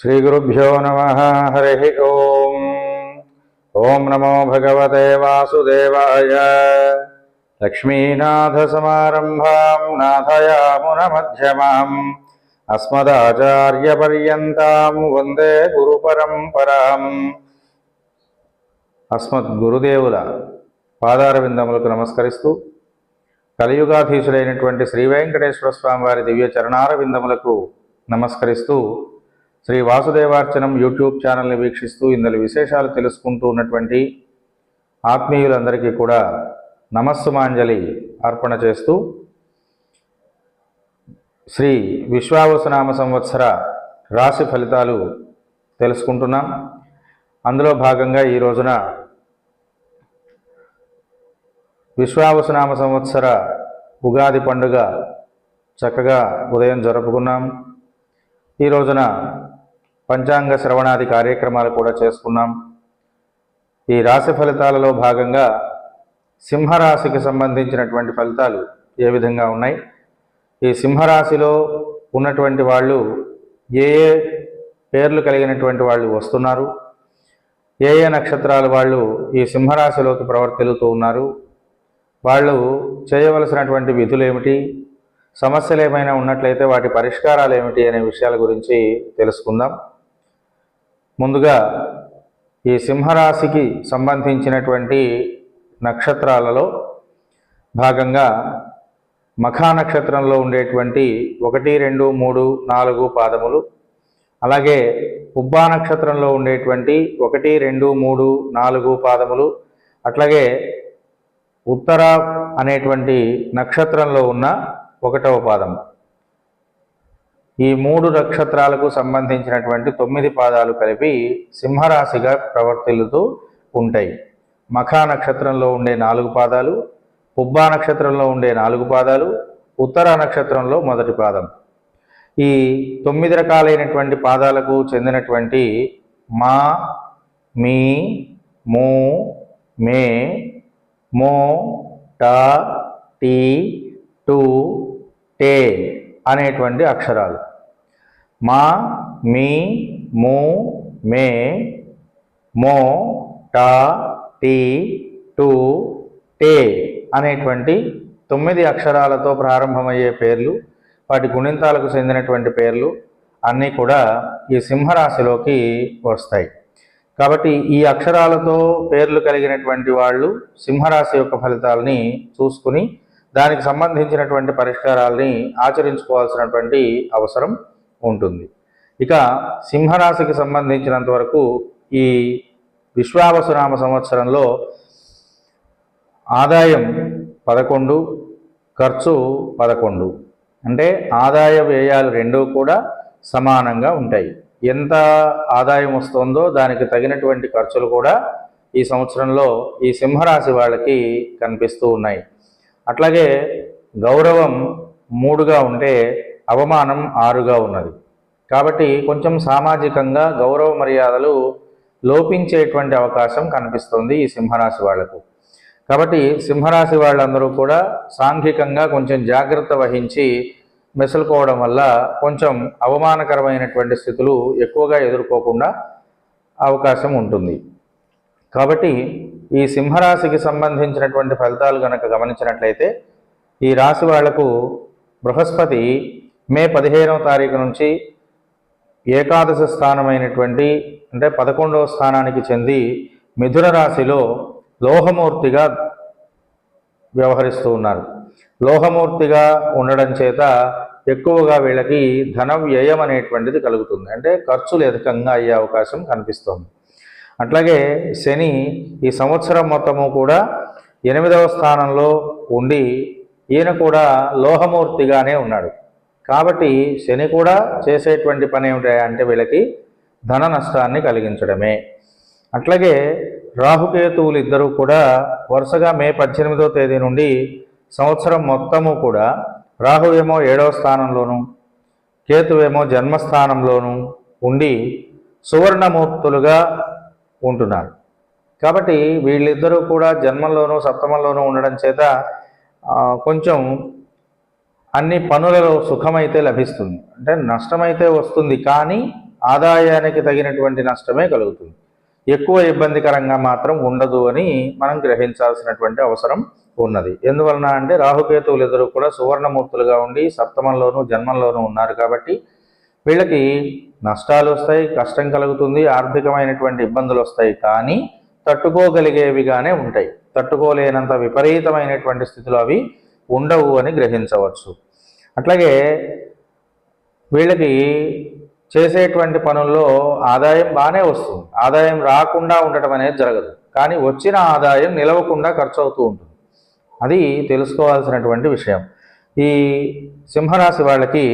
శ్రీగురుభ్యో నమ హరి ఓం. ఓం నమో భగవతే వాసుదేవాయ. లక్ష్మీనాథసమారంభాం నాథయామునమధ్యమాం. అస్మదాచార్యపర్యంతం వందే గురు పరంపరాం అస్మద్గురుదేవుల పాదారవిందములకు నమస్కరిస్తూ కలియుగాధీశులైనటువంటి శ్రీ వెంకటేశ్వర స్వామి వారి దివ్య చరణారవిందములకు నమస్కరిస్తూ శ్రీ వాసుదేవార్చనం యూట్యూబ్ ఛానల్ని వీక్షిస్తూ ఇందులో విశేషాలు తెలుసుకుంటూ ఉన్నటువంటి ఆత్మీయులందరికీ కూడా నమస్సుమాంజలి అర్పణ చేస్తూ శ్రీ విశ్వావసనామ సంవత్సర రాశి ఫలితాలు తెలుసుకుంటున్నాం. అందులో భాగంగా ఈ రోజున విశ్వావసనామ సంవత్సర ఉగాది పండుగ చక్కగా ఉదయం జరుపుకున్నాం. ఈ రోజున పంచాంగ శ్రవణాది కార్యక్రమాలు కూడా చేసుకున్నాం. ఈ రాశి ఫలితాలలో భాగంగా సింహరాశికి సంబంధించినటువంటి ఫలితాలు ఏ విధంగా ఉన్నాయి? ఈ సింహరాశిలో ఉన్నటువంటి వాళ్ళు ఏ ఏ పేర్లు కలిగినటువంటి వాళ్ళు వస్తున్నారు? ఏ ఏ నక్షత్రాల వాళ్ళు ఈ సింహరాశిలోకి ప్రవర్తిల్లుతూ ఉన్నారు? వాళ్ళు చేయవలసినటువంటి విధులు ఏమిటి? సమస్యలు ఏమైనా ఉన్నట్లయితే వాటి పరిష్కారాలు ఏమిటి అనే విషయాల గురించి తెలుసుకుందాం. ముందుగా ఈ సింహరాశికి సంబంధించినటువంటి నక్షత్రాలలో భాగంగా మఖా నక్షత్రంలో ఉండేటువంటి ఒకటి రెండు మూడు నాలుగు పాదములు అలాగే ఉబ్బా నక్షత్రంలో ఉండేటువంటి ఒకటి రెండు మూడు నాలుగు పాదములు అట్లాగే ఉత్తర అనేటువంటి నక్షత్రంలో ఉన్న ఒకటవ పాదము. ఈ మూడు నక్షత్రాలకు సంబంధించినటువంటి తొమ్మిది పాదాలు కలిపి సింహరాశిగా ప్రవర్తిల్లుతూ ఉంటాయి. మఖా నక్షత్రంలో ఉండే నాలుగు పాదాలు ఉబ్బా నక్షత్రంలో ఉండే నాలుగు పాదాలు ఉత్తర నక్షత్రంలో మొదటి పాదం. ఈ తొమ్మిది రకాలైనటువంటి పాదాలకు చెందినటువంటి మా మీ మూ మే మో టా టీ టు టే అనేటువంటి అక్షరాలు. మా మీ ము మే మో టా టీ టు టే అనేటువంటి తొమ్మిది అక్షరాలతో ప్రారంభమయ్యే పేర్లు వాటి గుణింతాలకు చెందినటువంటి పేర్లు అన్నీ కూడా ఈ సింహరాశిలోకి వస్తాయి. కాబట్టి ఈ అక్షరాలతో పేర్లు కలిగినటువంటి వాళ్ళు సింహరాశి యొక్క ఫలితాలని చూసుకుని దానికి సంబంధించినటువంటి పరిష్కారాల్ని ఆచరించుకోవాల్సినటువంటి అవసరం ఉంటుంది. ఇక సింహరాశికి సంబంధించినంత వరకు ఈ విశ్వావసునామ సంవత్సరంలో ఆదాయం పదకొండు ఖర్చు పదకొండు. అంటే ఆదాయ వ్యయాలు రెండూ కూడా సమానంగా ఉంటాయి. ఎంత ఆదాయం వస్తుందో దానికి తగినటువంటి ఖర్చులు కూడా ఈ సంవత్సరంలో ఈ సింహరాశి వాళ్ళకి కనిపిస్తూ ఉన్నాయి. అట్లాగే గౌరవం మూడుగా ఉంటే అవమానం ఆరుగా ఉన్నది. కాబట్టి కొంచెం సామాజికంగా గౌరవ మర్యాదలు లోపించేటువంటి అవకాశం కనిపిస్తుంది ఈ సింహరాశి వాళ్ళకు. కాబట్టి సింహరాశి వాళ్ళందరూ కూడా సాంఘికంగా కొంచెం జాగ్రత్త వహించి మెసులుకోవడం వల్ల కొంచెం అవమానకరమైనటువంటి స్థితులు ఎక్కువగా ఎదుర్కోకుండా అవకాశం ఉంటుంది. కాబట్టి ఈ సింహరాశికి సంబంధించినటువంటి ఫలితాలు గనక గమనించినట్లయితే ఈ రాశి వాళ్ళకు బృహస్పతి మే పదిహేనవ తారీఖు నుంచి ఏకాదశ స్థానమైనటువంటి అంటే పదకొండవ స్థానానికి చెంది మిథున రాశిలో లోహమూర్తిగా వ్యవహరిస్తూ ఉన్నారు. లోహమూర్తిగా ఉండడం చేత ఎక్కువగా వీళ్ళకి ధన వ్యయం అనేటువంటిది కలుగుతుంది. అంటే ఖర్చులు అధికంగా అయ్యే అవకాశం కనిపిస్తుంది. అట్లాగే శని ఈ సంవత్సరం మొత్తము కూడా ఎనిమిదవ స్థానంలో ఉండి ఈయన కూడా లోహమూర్తిగానే ఉన్నాడు. కాబట్టి శని కూడా చేసేటువంటి పని ఏమిటంటే అంటే వీళ్ళకి ధన నష్టాన్ని కలిగించడమే. అట్లాగే రాహుకేతువులు ఇద్దరూ కూడా వరుసగా మే పద్దెనిమిదవ తేదీ నుండి సంవత్సరం మొత్తము కూడా రాహు ఏమో ఏడవ స్థానంలోను కేతువేమో జన్మస్థానంలోను ఉండి సువర్ణమూర్తులుగా ఉంటున్నారు. కాబట్టి వీళ్ళిద్దరూ కూడా జన్మంలోనూ సప్తమంలోనూ ఉండడం చేత కొంచెం అన్ని పనులలో సుఖమైతే లభిస్తుంది. అంటే నష్టమైతే వస్తుంది కానీ ఆదాయానికి తగినటువంటి నష్టమే కలుగుతుంది. ఎక్కువ ఇబ్బందికరంగా మాత్రం ఉండదు అని మనం గ్రహించాల్సినటువంటి అవసరం ఉన్నది. ఎందువలన అంటే రాహుకేతువులు ఇద్దరు కూడా సువర్ణమూర్తులుగా ఉండి సప్తమంలోనూ జన్మంలోనూ ఉన్నారు కాబట్టి వీళ్ళకి నష్టాలు వస్తాయి కష్టం కలుగుతుంది ఆర్థికమైనటువంటి ఇబ్బందులు వస్తాయి కానీ తట్టుకోగలిగేవిగానే ఉంటాయి. తట్టుకోలేనంత విపరీతమైనటువంటి స్థితిలో అవి ఉండవు అని గ్రహించవచ్చు. అట్లాగే వీళ్ళకి చేసేటువంటి పనుల్లో ఆదాయం బాగానే వస్తుంది. ఆదాయం రాకుండా ఉండటం అనేది జరగదు. కానీ వచ్చిన ఆదాయం నిలవకుండా ఖర్చు అవుతూ ఉంటుంది. అది తెలుసుకోవాల్సినటువంటి విషయం. ఈ సింహరాశి వాళ్ళకి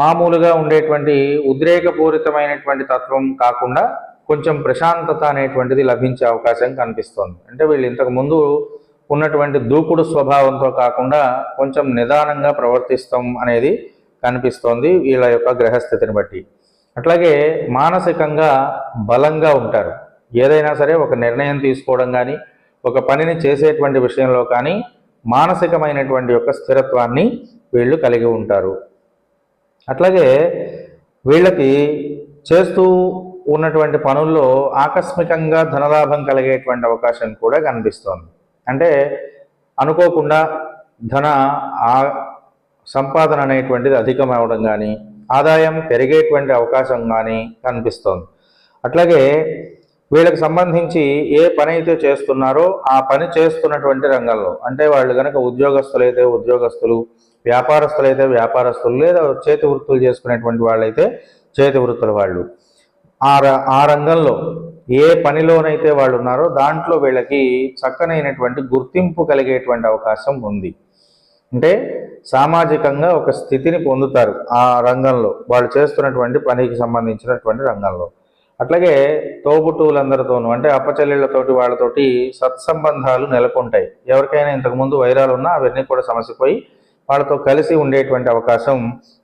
మామూలుగా ఉండేటువంటి ఉద్రేకపూరితమైనటువంటి తత్వం కాకుండా కొంచెం ప్రశాంతత అనేటువంటిది లభించే అవకాశం కనిపిస్తోంది. అంటే వీళ్ళు ఇంతకు ముందు ఉన్నటువంటి దూకుడు స్వభావంతో కాకుండా కొంచెం నిదానంగా ప్రవర్తిస్తాం అనేది కనిపిస్తోంది వీళ్ళ యొక్క గ్రహస్థితిని బట్టి. అట్లాగే మానసికంగా బలంగా ఉంటారు. ఏదైనా సరే ఒక నిర్ణయం తీసుకోవడం కానీ ఒక పనిని చేసేటువంటి విషయంలో కానీ మానసికమైనటువంటి యొక్క స్థిరత్వాన్ని వీళ్ళు కలిగి ఉంటారు. అట్లాగే వీళ్ళకి చేస్తూ ఉన్నటువంటి పనుల్లో ఆకస్మికంగా ధనలాభం కలిగేటువంటి అవకాశం కూడా కనిపిస్తోంది. అంటే అనుకోకుండా ధన ఆ సంపాదన అనేటువంటిది అధికమవడం కానీ ఆదాయం పెరిగేటువంటి అవకాశం కానీ కనిపిస్తోంది. అట్లాగే వీళ్ళకి సంబంధించి ఏ పని అయితే చేస్తున్నారో ఆ పని చేస్తున్నటువంటి రంగంలో అంటే వాళ్ళు కనుక ఉద్యోగస్తులైతే ఉద్యోగస్తులు వ్యాపారస్తులైతే వ్యాపారస్తులు లేదా చేతి వృత్తులు చేసుకునేటువంటి వాళ్ళైతే చేతి వృత్తుల వాళ్ళు. ఆ ర- ఆ రంగంలో ఏ పనిలోనైతే వాళ్ళు ఉన్నారో దాంట్లో వీళ్ళకి చక్కనైనటువంటి గుర్తింపు కలిగేటువంటి అవకాశం ఉంది. అంటే సామాజికంగా ఒక స్థితిని పొందుతారు ఆ రంగంలో వాళ్ళు చేస్తున్నటువంటి పనికి సంబంధించినటువంటి రంగంలో. అట్లాగే తోబుట్టువులందరితోనూ అంటే అప్పచెల్లెళ్ళతోటి వాళ్ళతోటి సత్సంబంధాలు నెలకొంటాయి. ఎవరికైనా ఇంతకుముందు వైరాలు ఉన్నా అవన్నీ కూడా సమస్యపోయి వాళ్ళతో కలిసి ఉండేటువంటి అవకాశం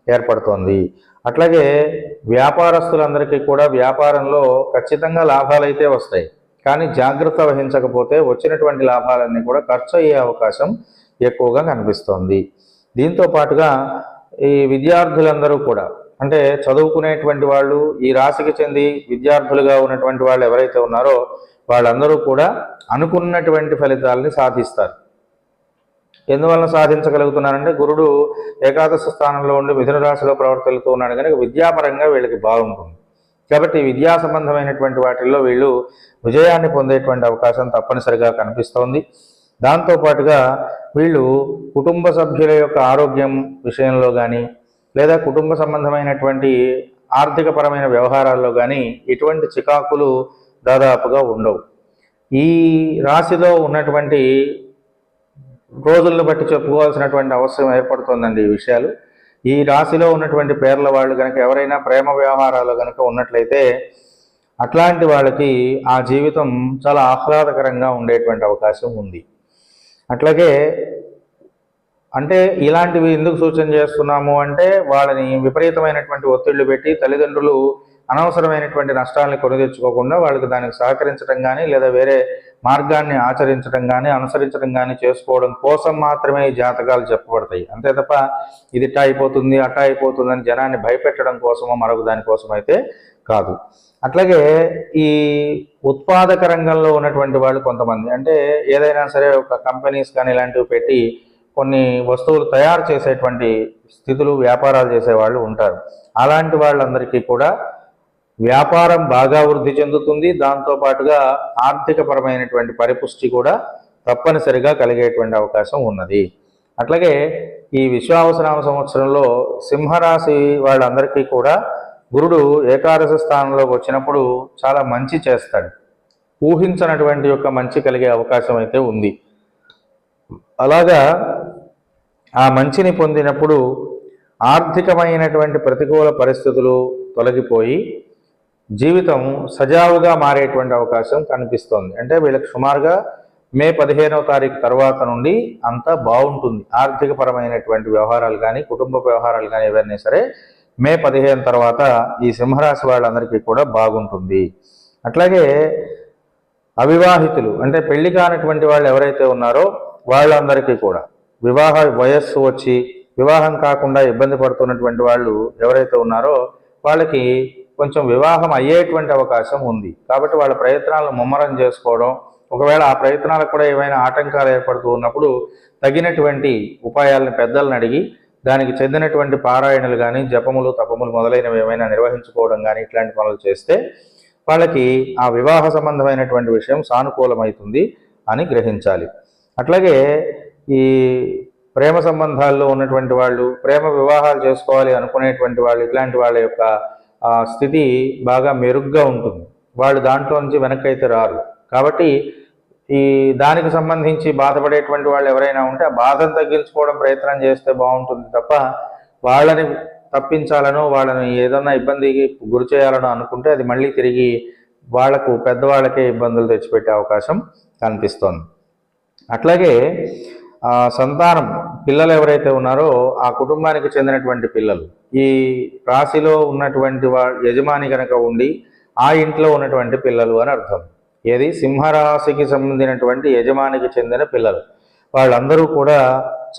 ఏర్పడుతోంది. అట్లాగే వ్యాపారస్తులందరికీ కూడా వ్యాపారంలో ఖచ్చితంగా లాభాలైతే వస్తాయి. కానీ జాగ్రత్త వహించకపోతే వచ్చినటువంటి లాభాలన్నీ కూడా ఖర్చు అయ్యే అవకాశం ఎక్కువగా కనిపిస్తోంది. దీంతో పాటుగా ఈ విద్యార్థులందరూ కూడా అంటే చదువుకునేటువంటి వాళ్ళు ఈ రాశికి చెంది విద్యార్థులుగా ఉన్నటువంటి వాళ్ళు ఎవరైతే ఉన్నారో వాళ్ళందరూ కూడా అనుకున్నటువంటి ఫలితాలని సాధిస్తారు. ఎందువలన సాధించగలుగుతున్నారంటే గురుడు ఏకాదశ స్థానంలో ఉండి మిథున రాశిలో ప్రవర్తిల్లుతూ ఉన్నాడు కనుక విద్యాపరంగా వీళ్ళకి బాగుంటుంది. కాబట్టి విద్యా సంబంధమైనటువంటి వాటిల్లో వీళ్ళు విజయాన్ని పొందేటువంటి అవకాశం తప్పనిసరిగా కనిపిస్తోంది. దాంతో పాటుగా వీళ్ళు కుటుంబ సభ్యుల యొక్క ఆరోగ్యం విషయంలో కానీ లేదా కుటుంబ సంబంధమైనటువంటి ఆర్థికపరమైన వ్యవహారాల్లో కానీ ఎటువంటి చికాకులు దాదాపుగా ఉండవు. ఈ రాశిలో ఉన్నటువంటి రోజులను బట్టి చెప్పుకోవాల్సినటువంటి అవసరం ఏర్పడుతుందండి ఈ విషయాలు. ఈ రాశిలో ఉన్నటువంటి పేర్ల వాళ్ళు కనుక ఎవరైనా ప్రేమ వ్యవహారాలు కనుక ఉన్నట్లయితే అట్లాంటి వాళ్ళకి ఆ జీవితం చాలా ఆహ్లాదకరంగా ఉండేటువంటి అవకాశం ఉంది. అట్లాగే అంటే ఇలాంటివి ఎందుకు సూచన చేస్తున్నాము అంటే వాళ్ళని విపరీతమైనటువంటి ఒత్తిళ్ళు పెట్టి తల్లిదండ్రులు అనవసరమైనటువంటి నష్టాలని కొని తెచ్చుకోకుండా వాళ్ళకి దానికి సహకరించడం కానీ లేదా వేరే మార్గాన్ని ఆచరించడం కానీ అనుసరించడం కానీ చేసుకోవడం కోసం మాత్రమే ఈ జాతకాలు చెప్పబడతాయి. అంతే తప్ప ఇది ఇట్టా అయిపోతుంది అట్టా అయిపోతుంది అని జనాన్ని భయపెట్టడం కోసమో మరొక దానికోసం అయితే కాదు. అట్లాగే ఈ ఉత్పాదక రంగంలో ఉన్నటువంటి వాళ్ళు కొంతమంది అంటే ఏదైనా సరే ఒక కంపెనీస్ కానీ ఇలాంటివి పెట్టి కొన్ని వస్తువులు తయారు చేసేటువంటి స్థితులు వ్యాపారాలు చేసే వాళ్ళు ఉంటారు. అలాంటి వాళ్ళందరికీ కూడా వ్యాపారం బాగా వృద్ధి చెందుతుంది. దాంతో పాటుగా ఆర్థిక పరమైనటువంటి పరిపుష్టి కూడా తప్పనిసరిగా కలిగేటువంటి అవకాశం ఉన్నది. అట్లాగే ఈ విశ్వావసనామ సంవత్సరంలో సింహరాశి వాళ్ళందరికీ కూడా గురుడు ఏకాదశ స్థానంలోకి వచ్చినప్పుడు చాలా మంచి చేస్తాడు. ఊహించనటువంటి యొక్క మంచి కలిగే అవకాశం అయితే ఉంది. అలాగా ఆ మంచిని పొందినప్పుడు ఆర్థికమైనటువంటి ప్రతికూల పరిస్థితులు తొలగిపోయి జీవితం సజావుగా మారేటువంటి అవకాశం కనిపిస్తోంది. అంటే వీళ్ళకి సుమారుగా మే పదిహేనవ తారీఖు తర్వాత నుండి అంతా బాగుంటుంది. ఆర్థిక పరమైనటువంటి వ్యవహారాలు కానీ కుటుంబ వ్యవహారాలు కానీ ఏవైనా సరే మే పదిహేను తర్వాత ఈ సింహరాశి వాళ్ళందరికీ కూడా బాగుంటుంది. అట్లాగే అవివాహితులు అంటే పెళ్ళి కానటువంటి వాళ్ళు ఎవరైతే ఉన్నారో వాళ్ళందరికీ కూడా వివాహ వయస్సు వచ్చి వివాహం కాకుండా ఇబ్బంది పడుతున్నటువంటి వాళ్ళు ఎవరైతే ఉన్నారో వాళ్ళకి కొంచెం వివాహం అయ్యేటువంటి అవకాశం ఉంది. కాబట్టి వాళ్ళ ప్రయత్నాలను ముమ్మరం చేసుకోవడం ఒకవేళ ఆ ప్రయత్నాలకు కూడా ఏమైనా ఆటంకాలు ఏర్పడుతూ ఉన్నప్పుడు తగినటువంటి ఉపాయాలను పెద్దలను అడిగి దానికి చెందినటువంటి పారాయణలు కానీ జపములు తపములు మొదలైనవి ఏమైనా నిర్వహించుకోవడం కానీ ఇట్లాంటి పనులు చేస్తే వాళ్ళకి ఆ వివాహ సంబంధమైనటువంటి విషయం సానుకూలమవుతుంది అని గ్రహించాలి. అట్లాగే ఈ ప్రేమ సంబంధాల్లో ఉన్నటువంటి వాళ్ళు ప్రేమ వివాహాలు చేసుకోవాలి అనుకునేటువంటి వాళ్ళు ఇట్లాంటి వాళ్ళ యొక్క స్థితి బాగా మెరుగ్గా ఉంటుంది. వాళ్ళు దాంట్లో నుంచి వెనకైతే రారు. కాబట్టి ఈ దానికి సంబంధించి బాధపడేటువంటి వాళ్ళు ఎవరైనా ఉంటే ఆ బాధను తగ్గించుకోవడం ప్రయత్నం చేస్తే బాగుంటుంది తప్ప వాళ్ళని తప్పించాలనో వాళ్ళని ఏదన్నా ఇబ్బందికి గురి చేయాలనో అనుకుంటే అది మళ్ళీ తిరిగి వాళ్ళకు పెద్దవాళ్ళకే ఇబ్బందులు తెచ్చిపెట్టే అవకాశం కనిపిస్తోంది. అట్లాగే సంతానం పిల్లలు ఎవరైతే ఉన్నారో ఆ కుటుంబానికి చెందినటువంటి పిల్లలు ఈ రాశిలో ఉన్నటువంటి వా యజమాని కనుక ఉండి ఆ ఇంట్లో ఉన్నటువంటి పిల్లలు అని అర్థం. ఏది? సింహరాశికి సంబంధించినటువంటి యజమానికి చెందిన పిల్లలు. వాళ్ళందరూ కూడా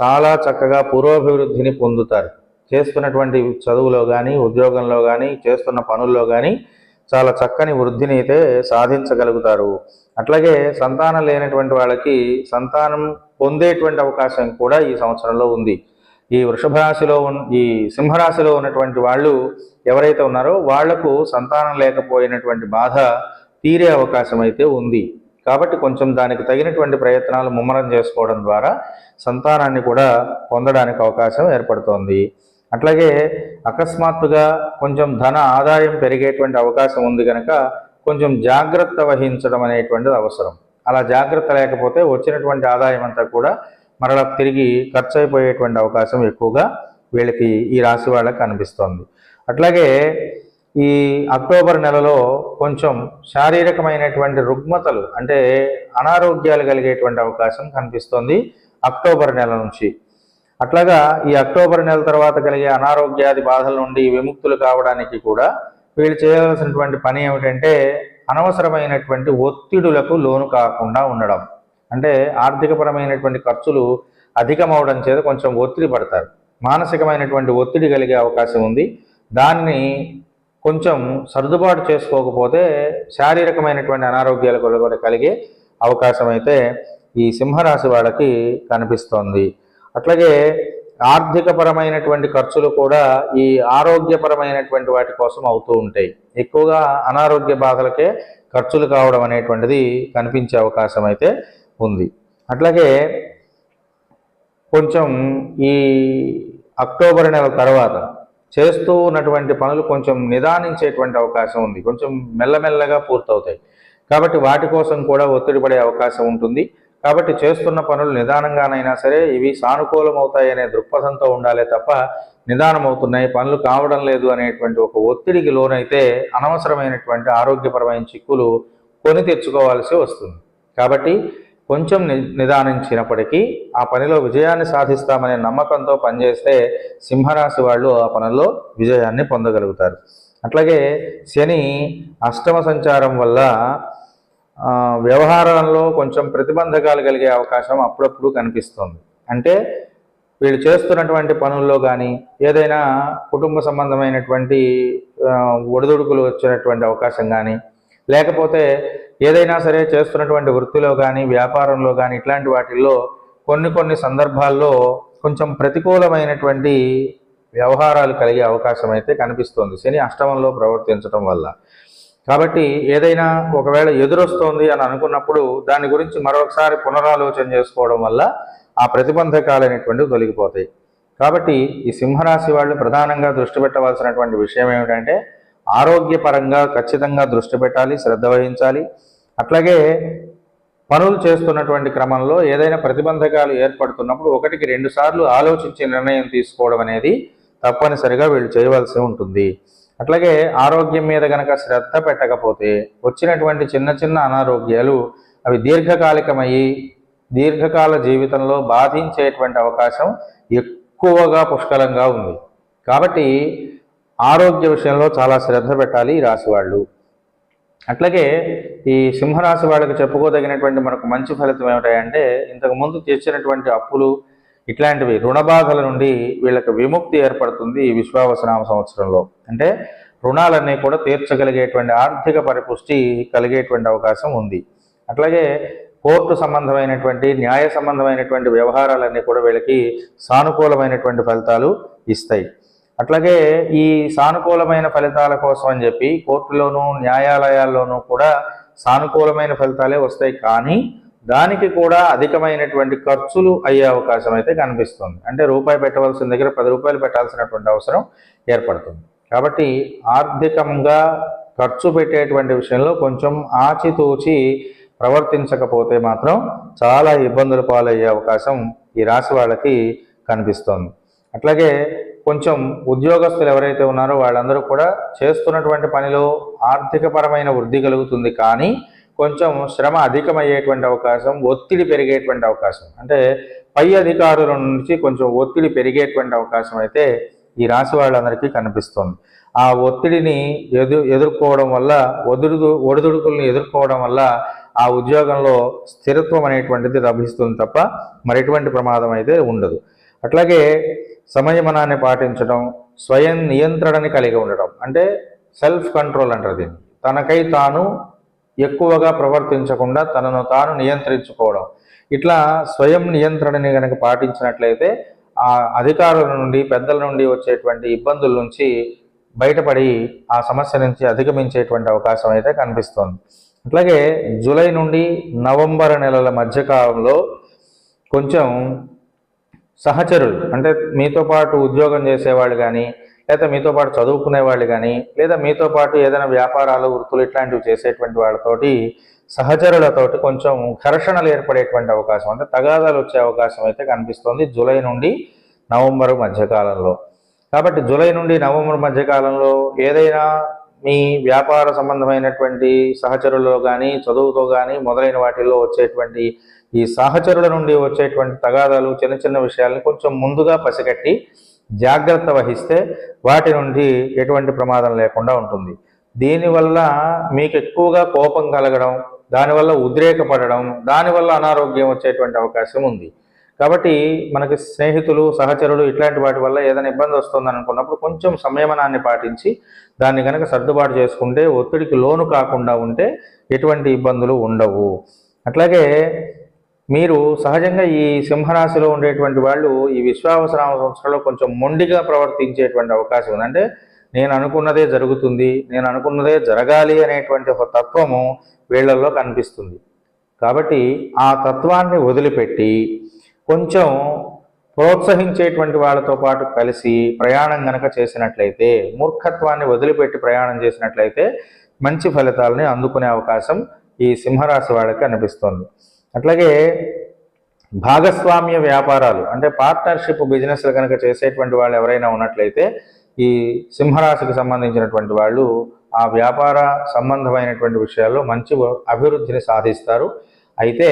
చాలా చక్కగా పూర్వాభివృద్ధిని పొందుతారు. చేస్తున్నటువంటి చదువులో కానీ ఉద్యోగంలో కానీ చేస్తున్న పనుల్లో కానీ చాలా చక్కని వృద్ధిని అయితే సాధించగలుగుతారు. అట్లాగే సంతానం లేనటువంటి వాళ్ళకి సంతానం పొందేటువంటి అవకాశం కూడా ఈ సంవత్సరంలో ఉంది. ఈ వృషభ రాశిలో ఈ సింహరాశిలో ఉన్నటువంటి వాళ్ళు ఎవరైతే ఉన్నారో వాళ్ళకు సంతానం లేకపోయినటువంటి బాధ తీరే అవకాశం అయితే ఉంది. కాబట్టి కొంచెం దానికి తగినటువంటి ప్రయత్నాలు ముమ్మరం చేసుకోవడం ద్వారా సంతానాన్ని కూడా పొందడానికి అవకాశం ఏర్పడుతోంది. అట్లాగే అకస్మాత్తుగా కొంచెం ధన ఆదాయం పెరిగేటువంటి అవకాశం ఉంది కనుక కొంచెం జాగ్రత్త వహించడం అనేటువంటిది అవసరం. అలా జాగ్రత్త లేకపోతే వచ్చినటువంటి ఆదాయం అంతా కూడా మరలా తిరిగి ఖర్చు అయిపోయేటువంటి అవకాశం ఎక్కువగా వీళ్ళకి ఈ రాశి వాళ్ళకి కనిపిస్తోంది అట్లాగే ఈ అక్టోబర్ నెలలో కొంచెం శారీరకమైనటువంటి రుగ్మతలు అంటే అనారోగ్యాలు కలిగేటువంటి అవకాశం కనిపిస్తోంది అక్టోబర్ నెల నుంచి. అట్లాగా ఈ అక్టోబర్ నెల తర్వాత కలిగే అనారోగ్యాది బాధల నుండి విముక్తులు కావడానికి కూడా వీళ్ళు చేయవలసినటువంటి పని ఏమిటంటే అనవసరమైనటువంటి ఒత్తిడులకు లోను కాకుండా ఉండడం. అంటే ఆర్థికపరమైనటువంటి ఖర్చులు అధికమవడం చేత కొంచెం ఒత్తిడి పడతారు. మానసికమైనటువంటి ఒత్తిడి కలిగే అవకాశం ఉంది. దాన్ని కొంచెం సర్దుబాటు చేసుకోకపోతే శారీరకమైనటువంటి అనారోగ్యాలు కూడా కలిగే అవకాశం అయితే ఈ సింహరాశి వాళ్ళకి కనిపిస్తోంది. అట్లాగే ఆర్థికపరమైనటువంటి ఖర్చులు కూడా ఈ ఆరోగ్యపరమైనటువంటి వాటి కోసం అవుతూ ఉంటాయి. ఎక్కువగా అనారోగ్య బాధలకే ఖర్చులు కావడం అనేటువంటిది కనిపించే అవకాశం అయితే ఉంది. అట్లాగే కొంచెం ఈ అక్టోబర్ నెల తర్వాత చేస్తూ ఉన్నటువంటి పనులు కొంచెం నిదానించేటువంటి అవకాశం ఉంది. కొంచెం మెల్లమెల్లగా పూర్తవుతాయి. కాబట్టి వాటి కోసం కూడా ఒత్తిడి పడే అవకాశం ఉంటుంది. కాబట్టి చేస్తున్న పనులు నిదానంగానైనా సరే ఇవి సానుకూలం దృక్పథంతో ఉండాలే తప్ప నిదానం అవుతున్నాయి పనులు కావడం లేదు అనేటువంటి ఒక ఒత్తిడికి లోనైతే అనవసరమైనటువంటి ఆరోగ్యపరమైన చిక్కులు కొని తెచ్చుకోవాల్సి వస్తుంది. కాబట్టి కొంచెం ని నిదానించినప్పటికీ ఆ పనిలో విజయాన్ని సాధిస్తామనే నమ్మకంతో పనిచేస్తే సింహరాశి వాళ్ళు ఆ పనుల్లో విజయాన్ని పొందగలుగుతారు. అట్లాగే శని అష్టమ సంచారం వల్ల వ్యవహారంలో కొంచెం ప్రతిబంధకాలు కలిగే అవకాశం అప్పుడప్పుడు కనిపిస్తుంది. అంటే వీళ్ళు చేస్తున్నటువంటి పనుల్లో కానీ ఏదైనా కుటుంబ సంబంధమైనటువంటి ఒడిదుడుకులు వచ్చినటువంటి అవకాశం కానీ లేకపోతే ఏదైనా సరే చేస్తున్నటువంటి వృత్తిలో కానీ వ్యాపారంలో కానీ ఇట్లాంటి వాటిల్లో కొన్ని కొన్ని సందర్భాల్లో కొంచెం ప్రతికూలమైనటువంటి వ్యవహారాలు కలిగే అవకాశం అయితే కనిపిస్తుంది. శని అష్టమంలో ప్రవర్తించడం వల్ల. కాబట్టి ఏదైనా ఒకవేళ ఎదురొస్తోంది అని అనుకున్నప్పుడు దాని గురించి మరొకసారి పునరాలోచన చేసుకోవడం వల్ల ఆ ప్రతిబంధకాలు అనేటువంటివి తొలగిపోతాయి. కాబట్టి ఈ సింహరాశి వాళ్ళు ప్రధానంగా దృష్టి పెట్టవలసినటువంటి విషయం ఏమిటంటే ఆరోగ్యపరంగా ఖచ్చితంగా దృష్టి పెట్టాలి శ్రద్ధ వహించాలి. అట్లాగే పనులు చేస్తున్నటువంటి క్రమంలో ఏదైనా ప్రతిబంధకాలు ఏర్పడుతున్నప్పుడు ఒకటికి రెండు సార్లు ఆలోచించి నిర్ణయం తీసుకోవడం అనేది తప్పనిసరిగా వీళ్ళు చేయవలసి ఉంటుంది. అట్లాగే ఆరోగ్యం మీద గనక శ్రద్ధ పెట్టకపోతే వచ్చినటువంటి చిన్న చిన్న అనారోగ్యాలు అవి దీర్ఘకాలికమయ్యి దీర్ఘకాల జీవితంలో బాధించేటువంటి అవకాశం ఎక్కువగా పుష్కలంగా ఉంది. కాబట్టి ఆరోగ్య విషయంలో చాలా శ్రద్ధ పెట్టాలి ఈ రాశి వాళ్ళు. అట్లాగే ఈ సింహరాశి వాళ్ళకి చెప్పుకోదగినటువంటి మనకు మంచి ఫలితం ఏమిటంటే ఇంతకు ముందు తెచ్చినటువంటి అప్పులు ఇట్లాంటివి రుణ బాధల నుండి వీళ్ళకి విముక్తి ఏర్పడుతుంది ఈ విశ్వావసనామ సంవత్సరంలో. అంటే రుణాలన్నీ కూడా తీర్చగలిగేటువంటి ఆర్థిక పరిపుష్టి కలిగేటువంటి అవకాశం ఉంది. అట్లాగే కోర్టు సంబంధమైనటువంటి న్యాయ సంబంధమైనటువంటి వ్యవహారాలన్నీ కూడా వీళ్ళకి సానుకూలమైనటువంటి ఫలితాలు ఇస్తాయి. అట్లాగే ఈ సానుకూలమైన ఫలితాల కోసం అని చెప్పి కోర్టులోనూ న్యాయాలయాల్లోనూ కూడా సానుకూలమైన ఫలితాలే వస్తాయి. కానీ దానికి కూడా అధికమైనటువంటి ఖర్చులు అయ్యే అవకాశం అయితే కనిపిస్తుంది. అంటే రూపాయి పెట్టవలసిన దగ్గర పది రూపాయలు పెట్టాల్సినటువంటి అవసరం ఏర్పడుతుంది. కాబట్టి ఆర్థికంగా ఖర్చు పెట్టేటువంటి విషయంలో కొంచెం ఆచితూచి ప్రవర్తించకపోతే మాత్రం చాలా ఇబ్బందులు పాలయ్యే అవకాశం ఈ రాశి వాళ్ళకి కనిపిస్తోంది. అట్లాగే కొంచెం ఉద్యోగస్తులు ఎవరైతే ఉన్నారో వాళ్ళందరూ కూడా చేస్తున్నటువంటి పనిలో ఆర్థికపరమైన వృద్ధి కలుగుతుంది. కానీ కొంచెం శ్రమ అధికమయ్యేటువంటి అవకాశం ఒత్తిడి పెరిగేటువంటి అవకాశం. అంటే పై అధికారుల నుంచి కొంచెం ఒత్తిడి పెరిగేటువంటి అవకాశం అయితే ఈ రాశి వాళ్ళందరికీ కనిపిస్తుంది. ఆ ఒత్తిడిని ఎదు ఎదుర్కోవడం వల్ల ఒదుడు ఒడిదుడుకుల్ని ఎదుర్కోవడం వల్ల ఆ ఉద్యోగంలో స్థిరత్వం అనేటువంటిది లభిస్తుంది తప్ప మరి ఎటువంటి ప్రమాదం అయితే ఉండదు. అట్లాగే సంయమనాన్ని పాటించడం స్వయం నియంత్రణని కలిగి ఉండడం అంటే సెల్ఫ్ కంట్రోల్ అంటారు దీన్ని. తనకై తాను ఎక్కువగా ప్రవర్తించకుండా తనను తాను నియంత్రించుకోవడం. ఇట్లా స్వయం నియంత్రణని కనుక పాటించినట్లయితే ఆ అధికారుల నుండి పెద్దల నుండి వచ్చేటువంటి ఇబ్బందుల నుంచి బయటపడి ఆ సమస్య నుంచి అధిగమించేటువంటి అవకాశం అయితే కనిపిస్తోంది. అట్లాగే జూలై నుండి నవంబర్ నెలల మధ్యకాలంలో కొంచెం సహచరులు అంటే మీతో పాటు ఉద్యోగం చేసేవాళ్ళు కానీ లేదా మీతో పాటు చదువుకునే వాళ్ళు కానీ లేదా మీతో పాటు ఏదైనా వ్యాపారాలు వృత్తులు ఇట్లాంటివి చేసేటువంటి వాళ్ళతోటి సహచరులతోటి కొంచెం ఘర్షణలు ఏర్పడేటువంటి అవకాశం అంటే తగాదాలు వచ్చే అవకాశం అయితే కనిపిస్తుంది జూలై నుండి నవంబర్ మధ్యకాలంలో. కాబట్టి జూలై నుండి నవంబర్ మధ్యకాలంలో ఏదైనా మీ వ్యాపార సంబంధమైనటువంటి సహచరులలో కానీ చదువుతో కానీ మొదలైన వాటిల్లో వచ్చేటువంటి ఈ సహచరుల నుండి వచ్చేటువంటి తగాదాలు చిన్న చిన్న విషయాల్ని కొంచెం ముందుగా పసిగట్టి జాగ్రత్త వహిస్తే వాటి నుండి ఎటువంటి ప్రమాదం లేకుండా ఉంటుంది. దీనివల్ల మీకు ఎక్కువగా కోపం కలగడం దానివల్ల ఉద్రేకపడడం దానివల్ల అనారోగ్యం వచ్చేటువంటి అవకాశం ఉంది. కాబట్టి మనకి స్నేహితులు సహచరులు ఇట్లాంటి వాటి వల్ల ఏదైనా ఇబ్బంది వస్తుందని అనుకున్నప్పుడు కొంచెం సంయమనాన్ని పాటించి దాన్ని కనుక సర్దుబాటు చేసుకుంటే ఒత్తిడికి లోను కాకుండా ఉంటే ఎటువంటి ఇబ్బందులు ఉండవు. అట్లాగే మీరు సహజంగా ఈ సింహరాశిలో ఉండేటువంటి వాళ్ళు ఈ విశ్వావసరామ సంవత్సరంలో కొంచెం మొండిగా ప్రవర్తించేటువంటి అవకాశం ఉంది. అంటే నేను అనుకున్నదే జరుగుతుంది నేను అనుకున్నదే జరగాలి అనేటువంటి ఒక తత్వము వీళ్ళల్లో కనిపిస్తుంది. కాబట్టి ఆ తత్వాన్ని వదిలిపెట్టి కొంచెం ప్రోత్సహించేటువంటి వాళ్ళతో పాటు కలిసి ప్రయాణం గనక చేసినట్లయితే మూర్ఖత్వాన్ని వదిలిపెట్టి ప్రయాణం చేసినట్లయితే మంచి ఫలితాలని అందుకునే అవకాశం ఈ సింహరాశి వాళ్ళకి అనిపిస్తుంది అట్లాగే భాగస్వామ్య వ్యాపారాలు అంటే పార్ట్నర్షిప్ బిజినెస్లు కనుక చేసేటువంటి వాళ్ళు ఎవరైనా ఉన్నట్లయితే ఈ సింహరాశికి సంబంధించినటువంటి వాళ్ళు ఆ వ్యాపార సంబంధమైనటువంటి విషయాల్లో మంచి అభివృద్ధిని సాధిస్తారు. అయితే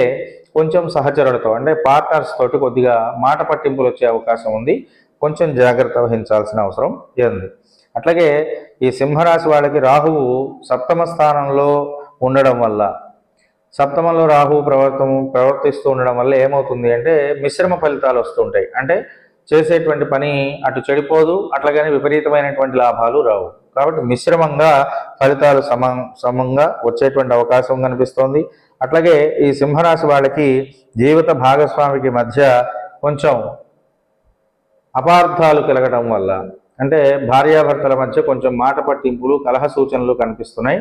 కొంచెం సహచరులతో అంటే పార్ట్నర్స్ తోటి కొద్దిగా మాట పట్టింపులు వచ్చే అవకాశం ఉంది. కొంచెం జాగ్రత్త వహించాల్సిన అవసరం ఉంది. అట్లాగే ఈ సింహరాశి వాళ్ళకి రాహువు సప్తమ స్థానంలో ఉండడం వల్ల సప్తమంలో రాహువు ప్రవర్తం ప్రవర్తిస్తూ ఉండడం వల్ల ఏమవుతుంది అంటే మిశ్రమ ఫలితాలు వస్తుంటాయి. అంటే చేసేటువంటి పని అటు చెడిపోదు అట్లాగని విపరీతమైనటువంటి లాభాలు రావు. కాబట్టి మిశ్రమంగా ఫలితాలు సమం సమంగా వచ్చేటువంటి అవకాశం కనిపిస్తోంది. అట్లాగే ఈ సింహరాశి వాళ్ళకి జీవిత భాగస్వామికి మధ్య కొంచెం అపార్థాలు కలగడం వల్ల అంటే భార్యాభర్తల మధ్య కొంచెం మాట పట్టింపులు కలహ సూచనలు కనిపిస్తున్నాయి.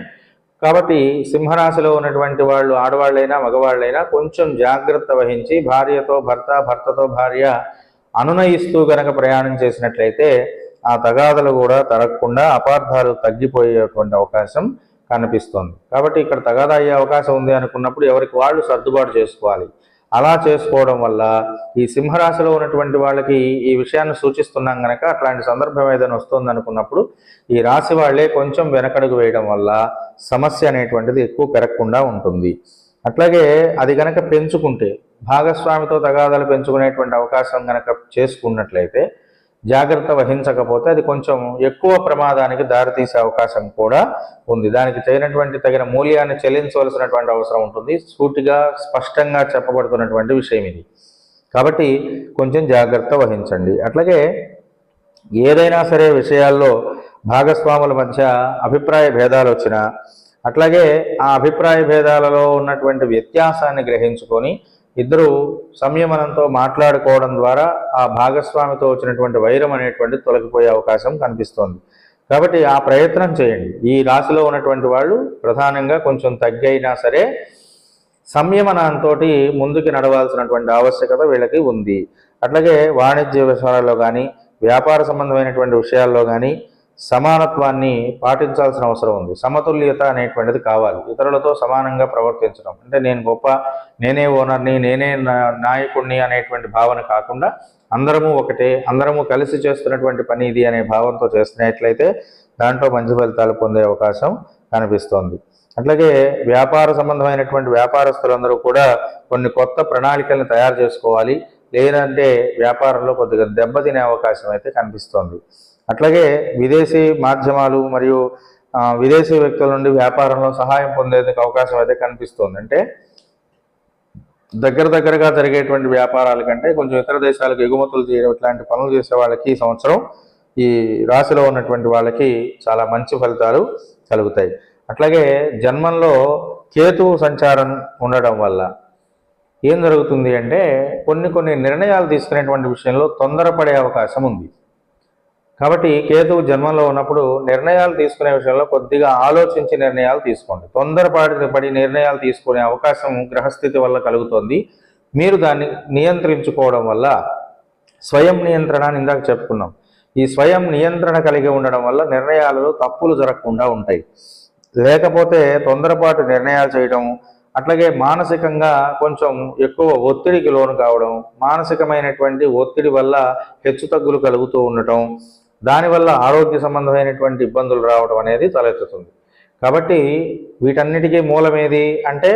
కాబట్టి సింహరాశిలో ఉన్నటువంటి వాళ్ళు ఆడవాళ్ళైనా మగవాళ్ళైనా కొంచెం జాగ్రత్త వహించి భార్యతో భర్త భర్తతో భార్య అనునయిస్తూ గనక ప్రయాణం చేసినట్లయితే ఆ తగాదలు కూడా తరగకుండా అపార్థాలు తగ్గిపోయేటువంటి అవకాశం కనిపిస్తుంది. కాబట్టి ఇక్కడ తగాదా అయ్యే అవకాశం ఉంది అనుకున్నప్పుడు ఎవరికి వాళ్ళు సర్దుబాటు చేసుకోవాలి. అలా చేసుకోవడం వల్ల ఈ సింహరాశిలో ఉన్నటువంటి వాళ్ళకి ఈ విషయాన్ని సూచిస్తున్నాం గనక అట్లాంటి సందర్భం ఏదైనా వస్తుంది అనుకున్నప్పుడు ఈ రాశి వాళ్ళే కొంచెం వెనకడుగు వేయడం వల్ల సమస్య అనేటువంటిది ఎక్కువ పెరగకుండా ఉంటుంది. అట్లాగే అది గనక పెంచుకుంటే భాగస్వామితో తగాదాలు పెంచుకునేటువంటి అవకాశం గనక చేసుకున్నట్లయితే జాగ్రత్త వహించకపోతే అది కొంచెం ఎక్కువ ప్రమాదానికి దారితీసే అవకాశం కూడా ఉంది. దానికి తగినటువంటి తగిన మూల్యాన్ని చెల్లించవలసినటువంటి అవసరం ఉంటుంది. సూటిగా స్పష్టంగా చెప్పబడుతున్నటువంటి విషయం ఇది. కాబట్టి కొంచెం జాగ్రత్త వహించండి. అట్లాగే ఏదైనా సరే విషయాల్లో భాగస్వాముల మధ్య అభిప్రాయ భేదాలు వచ్చినా అట్లాగే ఆ అభిప్రాయ భేదాలలో ఉన్నటువంటి వ్యత్యాసాన్ని గ్రహించుకొని ఇద్దరు సంయమనంతో మాట్లాడుకోవడం ద్వారా ఆ భాగస్వామితో వచ్చినటువంటి వైరం అనేటువంటి తొలగిపోయే అవకాశం కనిపిస్తోంది. కాబట్టి ఆ ప్రయత్నం చేయండి. ఈ రాశిలో ఉన్నటువంటి వాళ్ళు ప్రధానంగా కొంచెం తగ్గైనా సరే సంయమనంతో ముందుకు నడవాల్సినటువంటి ఆవశ్యకత వీళ్ళకి ఉంది. అట్లాగే వాణిజ్య విషయాల్లో కానీ వ్యాపార సంబంధమైనటువంటి విషయాల్లో కానీ సమానత్వాన్ని పాటించాల్సిన అవసరం ఉంది. సమతుల్యత అనేటువంటిది కావాలి. ఇతరులతో సమానంగా ప్రవర్తించడం. అంటే నేను గొప్ప నేనే ఓనర్ని నేనే నా- నాయకుడిని అనేటువంటి భావన కాకుండా అందరము ఒకటే అందరము కలిసి చేస్తున్నటువంటి పని ఇది అనే భావంతో చేస్తున్నట్లయితే దాంట్లో మంచి ఫలితాలు పొందే అవకాశం కనిపిస్తోంది. అట్లాగే వ్యాపార సంబంధమైనటువంటి వ్యాపారస్తులందరూ కూడా కొన్ని కొత్త ప్రణాళికలను తయారు చేసుకోవాలి. లేదంటే వ్యాపారంలో కొద్దిగా దెబ్బతినే అవకాశం అయితే కనిపిస్తోంది. అట్లాగే విదేశీ మాధ్యమాలు మరియు విదేశీ వ్యక్తుల నుండి వ్యాపారంలో సహాయం పొందేందుకు అవకాశం అయితే కనిపిస్తోంది. అంటే దగ్గర దగ్గరగా జరిగేటువంటి వ్యాపారాల కంటే కొంచెం ఇతర దేశాలకు ఎగుమతులు చేయడం ఇట్లాంటి పనులు చేసే వాళ్ళకి ఈ సంవత్సరం ఈ రాశిలో ఉన్నటువంటి వాళ్ళకి చాలా మంచి ఫలితాలు కలుగుతాయి. అట్లాగే జన్మంలో కేతువు సంచారం ఉండడం వల్ల ఏం జరుగుతుంది అంటే కొన్ని కొన్ని నిర్ణయాలు తీసుకునేటువంటి విషయంలో తొందరపడే అవకాశం ఉంది. కాబట్టి కేతువు జన్మంలో ఉన్నప్పుడు నిర్ణయాలు తీసుకునే విషయంలో కొద్దిగా ఆలోచించి నిర్ణయాలు తీసుకోండి. తొందరపాటి పడి నిర్ణయాలు తీసుకునే అవకాశం గ్రహస్థితి వల్ల కలుగుతుంది. మీరు దాన్ని నియంత్రించుకోవడం వల్ల స్వయం నియంత్రణ అని ఇందాక చెప్పుకున్నాం. ఈ స్వయం నియంత్రణ కలిగి ఉండడం వల్ల నిర్ణయాలలో తప్పులు జరగకుండా ఉంటాయి. లేకపోతే తొందరపాటు నిర్ణయాలు చేయడం అట్లాగే మానసికంగా కొంచెం ఎక్కువ ఒత్తిడికి లోను కావడం మానసికమైనటువంటి ఒత్తిడి వల్ల హెచ్చుతగ్గులు కలుగుతూ ఉండటం దానివల్ల ఆరోగ్య సంబంధమైనటువంటి ఇబ్బందులు రావడం అనేది తలెత్తుతుంది. కాబట్టి వీటన్నిటికీ మూలమేది అంటే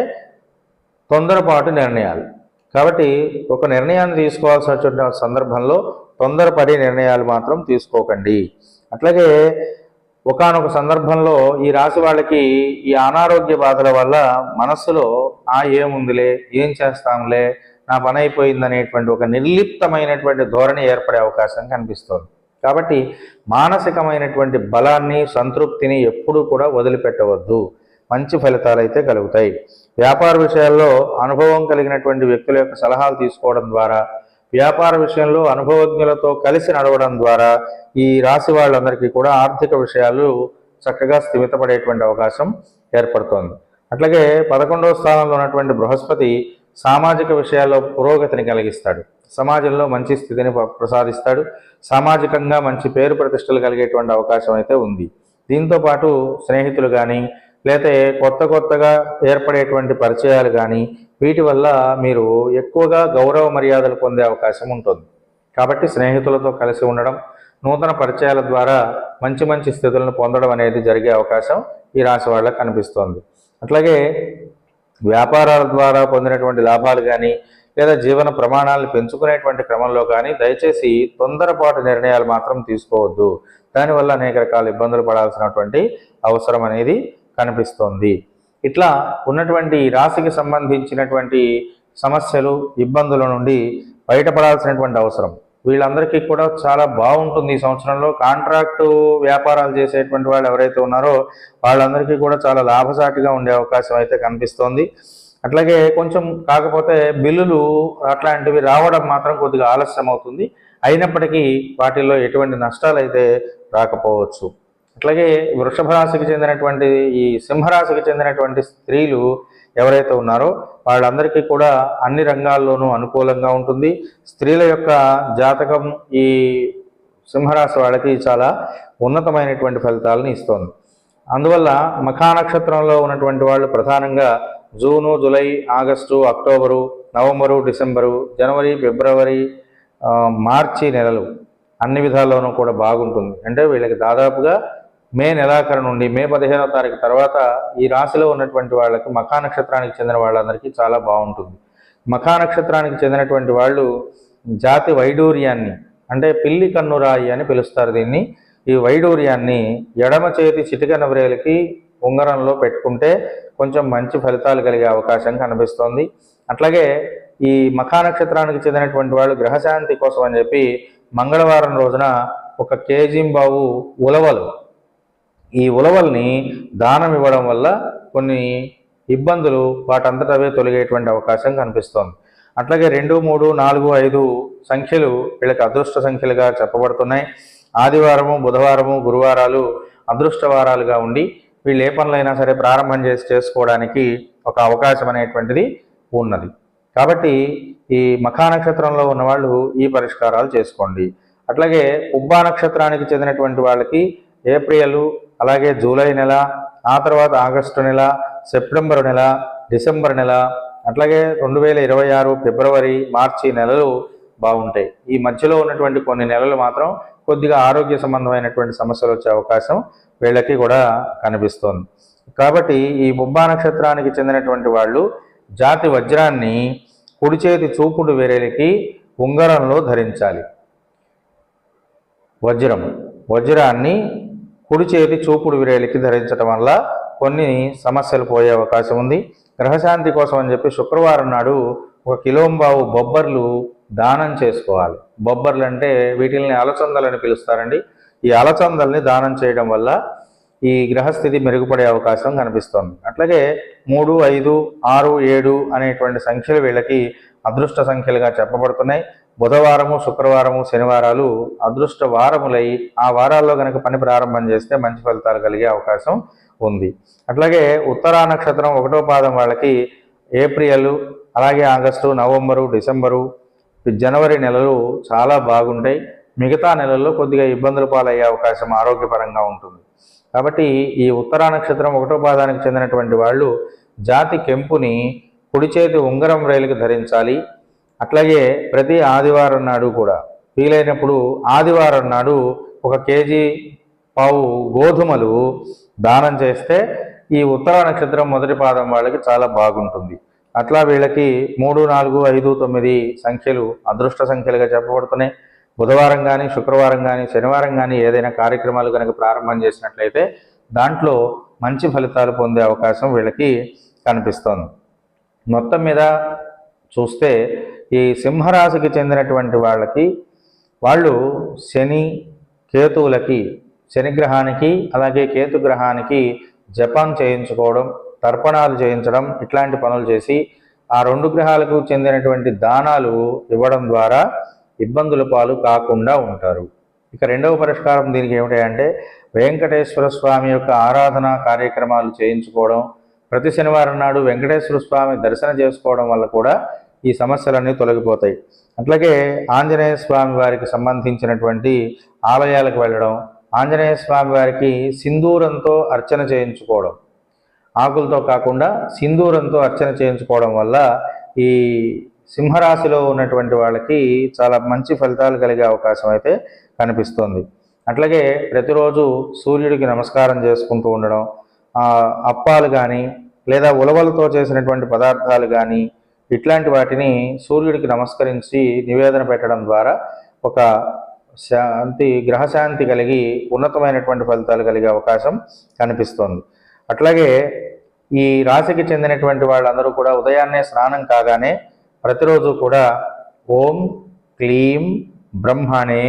తొందరపాటు నిర్ణయాలు. కాబట్టి ఒక నిర్ణయాన్ని తీసుకోవాల్సి వచ్చిన సందర్భంలో తొందరపడి నిర్ణయాలు మాత్రం తీసుకోకండి. అట్లాగే ఒకానొక సందర్భంలో ఈ రాశి వాళ్ళకి ఈ అనారోగ్య బాధల వల్ల మనస్సులో ఆ ఏముందిలే ఏం చేస్తాంలే నా పని అయిపోయింది అనేటువంటి ఒక నిర్లిప్తమైనటువంటి ధోరణి ఏర్పడే అవకాశం కనిపిస్తోంది. కాబట్టి మానసికమైనటువంటి బలాన్ని సంతృప్తిని ఎప్పుడూ కూడా వదిలిపెట్టవద్దు. మంచి ఫలితాలు అయితే కలుగుతాయి. వ్యాపార విషయాల్లో అనుభవం కలిగినటువంటి వ్యక్తుల యొక్క సలహాలు తీసుకోవడం ద్వారా వ్యాపార విషయంలో అనుభవజ్ఞులతో కలిసి నడవడం ద్వారా ఈ రాశి వాళ్ళందరికీ కూడా ఆర్థిక విషయాలు చక్కగా స్థిమితపడేటువంటి అవకాశం ఏర్పడుతోంది. అట్లాగే పదకొండవ స్థానంలో ఉన్నటువంటి బృహస్పతి సామాజిక విషయాల్లో పురోగతిని కలిగిస్తాడు. సమాజంలో మంచి స్థితిని ప్రసాదిస్తాడు. సామాజికంగా మంచి పేరు ప్రతిష్టలు కలిగేటువంటి అవకాశం అయితే ఉంది. దీంతో పాటు స్నేహితులు కానీ లేతే కొత్త కొత్తగా ఏర్పడేటువంటి పరిచయాలు కానీ వీటి వల్ల మీరు ఎక్కువగా గౌరవ మర్యాదలు పొందే అవకాశం ఉంటుంది. కాబట్టి స్నేహితులతో కలిసి ఉండడం నూతన పరిచయాల ద్వారా మంచి మంచి స్థితులను పొందడం అనేది జరిగే అవకాశం ఈ రాశి వాళ్ళకి కనిపిస్తోంది. అట్లాగే వ్యాపారాల ద్వారా పొందినటువంటి లాభాలు కానీ లేదా జీవన ప్రమాణాలను పెంచుకునేటువంటి క్రమంలో కానీ దయచేసి తొందరపాటు నిర్ణయాలు మాత్రం తీసుకోవద్దు. దానివల్ల అనేక రకాల ఇబ్బందులు పడాల్సినటువంటి అవసరం అనేది కనిపిస్తోంది. ఇట్లా ఉన్నటువంటి రాశికి సంబంధించినటువంటి సమస్యలు ఇబ్బందుల నుండి బయటపడాల్సినటువంటి అవసరం. వీళ్ళందరికీ కూడా చాలా బాగుంటుంది ఈ సంవత్సరంలో. కాంట్రాక్టు వ్యాపారాలు చేసేటువంటి వాళ్ళు ఎవరైతే ఉన్నారో వాళ్ళందరికీ కూడా చాలా లాభసాటిగా ఉండే అవకాశం అయితే కనిపిస్తోంది. అట్లాగే కొంచెం కాకపోతే బిల్లులు అట్లాంటివి రావడం మాత్రం కొద్దిగా ఆలస్యం అవుతుంది. అయినప్పటికీ వాటిల్లో ఎటువంటి నష్టాలు అయితే రాకపోవచ్చు. అట్లాగే వృషభ రాశికి చెందినటువంటి ఈ సింహరాశికి చెందినటువంటి స్త్రీలు ఎవరైతే ఉన్నారో వాళ్ళందరికీ కూడా అన్ని రంగాల్లోనూ అనుకూలంగా ఉంటుంది. స్త్రీల యొక్క జాతకం ఈ సింహరాశి వాళ్ళకి చాలా ఉన్నతమైనటువంటి ఫలితాలను ఇస్తోంది. అందువల్ల మఖా నక్షత్రంలో ఉన్నటువంటి వాళ్ళు ప్రధానంగా June July August October November December జనవరి ఫిబ్రవరి మార్చి నెలలు అన్ని విధాల్లోనూ కూడా బాగుంటుంది. అంటే వీళ్ళకి దాదాపుగా మే నెలాఖరు నుండి మే పదిహేనో తారీఖు తర్వాత ఈ రాశిలో ఉన్నటువంటి వాళ్ళకి మఖా నక్షత్రానికి చెందిన వాళ్ళందరికీ చాలా బాగుంటుంది. మఖా నక్షత్రానికి చెందినటువంటి వాళ్ళు జాతి వైడూర్యాన్ని అంటే పిల్లి కన్నురాయి అని పిలుస్తారు దీన్ని. ఈ వైడూర్యాన్ని ఎడమ చేతి చిటికన వ్రేలికి ఉంగరంలో పెట్టుకుంటే కొంచెం మంచి ఫలితాలు కలిగే అవకాశం కనిపిస్తోంది. అట్లాగే ఈ మఖా నక్షత్రానికి చెందినటువంటి వాళ్ళు గ్రహశాంతి కోసం అని చెప్పి మంగళవారం రోజున ఒక కేజీంబావు ఉలవలు ఈ ఉలవల్ని దానం ఇవ్వడం వల్ల కొన్ని ఇబ్బందులు వాటంతటవే తొలగేటువంటి అవకాశం కనిపిస్తోంది. అట్లాగే రెండు మూడు నాలుగు ఐదు సంఖ్యలు వీళ్ళకి అదృష్ట సంఖ్యలుగా చెప్పబడుతున్నాయి. ఆదివారము బుధవారము గురువారాలు అదృష్టవారాలుగా ఉండి వీళ్ళు ఏ పనులైనా సరే ప్రారంభం చేసి చేసుకోవడానికి ఒక అవకాశం అనేటువంటిది ఉన్నది. కాబట్టి ఈ మఖా నక్షత్రంలో ఉన్నవాళ్ళు ఈ పరిష్కారాలు చేసుకోండి. అట్లాగే ఉబ్బా నక్షత్రానికి చెందినటువంటి వాళ్ళకి ఏప్రిల్ అలాగే జూలై నెల ఆ తర్వాత ఆగస్టు నెల సెప్టెంబర్ నెల డిసెంబర్ నెల అట్లాగే రెండు వేల ఇరవై ఆరు ఫిబ్రవరి మార్చి నెలలు బాగుంటాయి. ఈ మధ్యలో ఉన్నటువంటి కొన్ని నెలలు మాత్రం కొద్దిగా ఆరోగ్య సంబంధమైనటువంటి సమస్యలు వచ్చే అవకాశం వీళ్ళకి కూడా కనిపిస్తోంది. కాబట్టి ఈ బొబ్బా నక్షత్రానికి చెందినటువంటి వాళ్ళు జాతి వజ్రాన్ని కుడి చేతి చూపుడు వేరేలకి ఉంగరంలో ధరించాలి. వజ్రం వజ్రాన్ని కుడి చేతి చూపుడు విరేలికి ధరించడం వల్ల కొన్ని సమస్యలు పోయే అవకాశం ఉంది. గ్రహశాంతి కోసం అని చెప్పి శుక్రవారం నాడు ఒక కిలోంబావు బొబ్బర్లు దానం చేసుకోవాలి. బొబ్బర్లు అంటే వీటిల్ని అలచందలని పిలుస్తారండి. ఈ అలచందల్ని దానం చేయడం వల్ల ఈ గ్రహస్థితి మెరుగుపడే అవకాశం కనిపిస్తోంది. అట్లాగే మూడు ఐదు ఆరు ఏడు అనేటువంటి సంఖ్యలు వీళ్ళకి అదృష్ట సంఖ్యలుగా చెప్పబడుతున్నాయి. బుధవారము శుక్రవారము శనివారాలు అదృష్ట వారములై ఆ వారాల్లో కనుక పని ప్రారంభం చేస్తే మంచి ఫలితాలు కలిగే అవకాశం ఉంది. అట్లాగే ఉత్తరా నక్షత్రం ఒకటో పాదం వాళ్ళకి ఏప్రిల్ అలాగే ఆగస్టు నవంబరు డిసెంబరు జనవరి నెలలు చాలా బాగుంటాయి. మిగతా నెలల్లో కొద్దిగా ఇబ్బందులు పాలయ్యే అవకాశం ఆరోగ్యపరంగా ఉంటుంది. కాబట్టి ఈ ఉత్తరా నక్షత్రం ఒకటో పాదానికి చెందినటువంటి వాళ్ళు జాతి కెంపుని కుడి చేతి ఉంగరం రైలుకి ధరించాలి. అట్లాగే ప్రతి ఆదివారం నాడు కూడా వీలైనప్పుడు ఆదివారం నాడు ఒక కేజీ పావు గోధుమలు దానం చేస్తే ఈ ఉత్తర నక్షత్రం మొదటి పాదం వాళ్ళకి చాలా బాగుంటుంది. అట్లా వీళ్ళకి మూడు నాలుగు ఐదు తొమ్మిది సంఖ్యలు అదృష్ట సంఖ్యలుగా చెప్పబడుతున్నాయి. బుధవారం కానీ శుక్రవారం కానీ శనివారం కానీ ఏదైనా కార్యక్రమాలు కనుక ప్రారంభం చేసినట్లయితే దాంట్లో మంచి ఫలితాలు పొందే అవకాశం వీళ్ళకి కనిపిస్తోంది. మొత్తం మీద చూస్తే ఈ సింహరాశికి చెందినటువంటి వాళ్ళకి వాళ్ళు శని కేతువులకి శనిగ్రహానికి అలాగే కేతు గ్రహానికి జపం చేయించుకోవడం తర్పణాలు చేయించడం ఇట్లాంటి పనులు చేసి ఆ రెండు గ్రహాలకు చెందినటువంటి దానాలు ఇవ్వడం ద్వారా ఇబ్బందుల పాలు కాకుండా ఉంటారు. ఇక రెండవ పరిష్కారం దీనికి ఏమిటంటే వెంకటేశ్వర స్వామి యొక్క ఆరాధన కార్యక్రమాలు చేయించుకోవడం ప్రతి శనివారం నాడు వెంకటేశ్వర స్వామి దర్శనం చేసుకోవడం వల్ల కూడా ఈ సమస్యలన్నీ తొలగిపోతాయి. అట్లాగే ఆంజనేయ స్వామి వారికి సంబంధించినటువంటి ఆలయాలకు వెళ్ళడం ఆంజనేయ స్వామి వారికి సింధూరంతో అర్చన చేయించుకోవడం ఆకులతో కాకుండా సింధూరంతో అర్చన చేయించుకోవడం వల్ల ఈ సింహరాశిలో ఉన్నటువంటి వాళ్ళకి చాలా మంచి ఫలితాలు కలిగే అవకాశం అయితే కనిపిస్తుంది. అట్లాగే ప్రతిరోజు సూర్యుడికి నమస్కారం చేసుకుంటూ ఉండడం అప్పాలు కానీ లేదా ఉలవలతో చేసినటువంటి పదార్థాలు కానీ ఇట్లాంటి వాటిని సూర్యుడికి నమస్కరించి నివేదన పెట్టడం ద్వారా ఒక శాంతి గ్రహశాంతి కలిగి ఉన్నతమైనటువంటి ఫలితాలు కలిగే అవకాశం కనిపిస్తోంది. అట్లాగే ఈ రాశికి చెందినటువంటి వాళ్ళందరూ కూడా ఉదయాన్నే స్నానం కాగానే ప్రతిరోజు కూడా ఓం క్లీం బ్రహ్మణే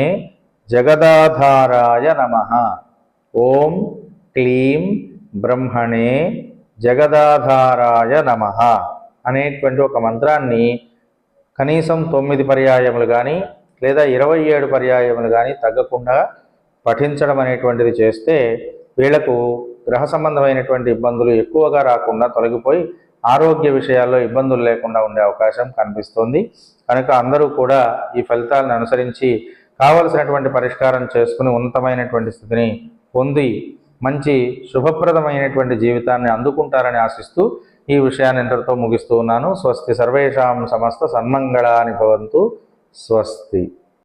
జగదాధారాయ నమ. ఓం క్లీం బ్రహ్మణే జగదాధారాయ నమ అనేటువంటి ఒక మంత్రాన్ని కనీసం తొమ్మిది పర్యాయములు కానీ లేదా ఇరవై ఏడు పర్యాయములు కానీ తగ్గకుండా పఠించడం అనేటువంటిది చేస్తే వీళ్ళకు గ్రహ సంబంధమైనటువంటి ఇబ్బందులు ఎక్కువగా రాకుండా తొలగిపోయి ఆరోగ్య విషయాల్లో ఇబ్బందులు లేకుండా ఉండే అవకాశం కనిపిస్తుంది. కనుక అందరూ కూడా ఈ ఫలితాలను అనుసరించి కావలసినటువంటి పరిష్కారం చేసుకుని ఉన్నతమైనటువంటి స్థితిని పొంది మంచి శుభప్రదమైనటువంటి జీవితాన్ని అందుకుంటారని ఆశిస్తూ ఈ విషయాన్ని ఇంతటితో ముగిస్తూ ఉన్నాను. స్వస్తి. సర్వేషాం సమస్త సన్మంగళాని భవంతు. స్వస్తి.